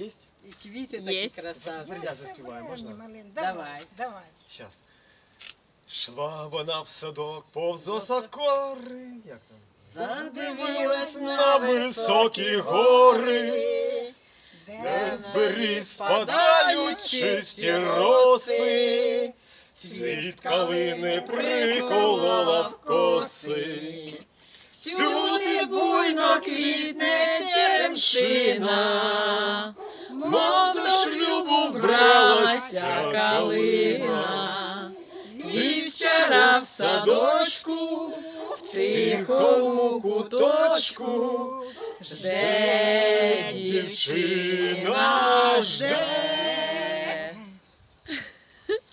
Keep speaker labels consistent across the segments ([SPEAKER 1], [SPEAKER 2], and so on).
[SPEAKER 1] Есть?
[SPEAKER 2] І квіти такі
[SPEAKER 3] Єсть.
[SPEAKER 2] красавці.
[SPEAKER 1] Я заспіваю, можна?
[SPEAKER 4] Малин,
[SPEAKER 2] Давай.
[SPEAKER 4] давай. Давай.
[SPEAKER 1] Сейчас. Шла вона в садок повз осокори. Як там?
[SPEAKER 2] Задивилась
[SPEAKER 1] на високі гори, де з беріз спадають чисті роси, цвіт калини приколола в коси.
[SPEAKER 3] Всюди буйно квітне черемшина, мов до шлюбу вбралася калина. Вівчара в садочку, в тихому куточку, жде дівчина, жде.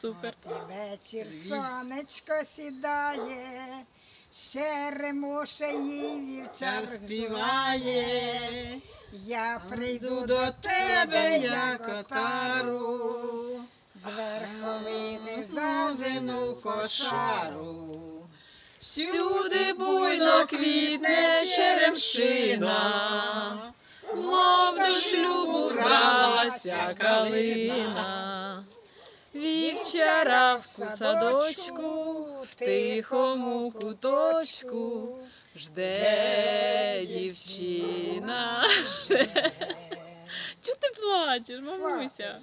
[SPEAKER 3] Супер.
[SPEAKER 4] От і вечір сонечко сідає, ще ремуше їй вівчар
[SPEAKER 2] Чар співає,
[SPEAKER 4] Я прийду до тебе, як отару, з верховини
[SPEAKER 2] зажену кошару.
[SPEAKER 3] Всюди буйно квітне черемшина, мов до шлюбу бралася калина. Вівчара в садочку, в тихому куточку, жде дівчина. Чого ти плачеш, мамуся?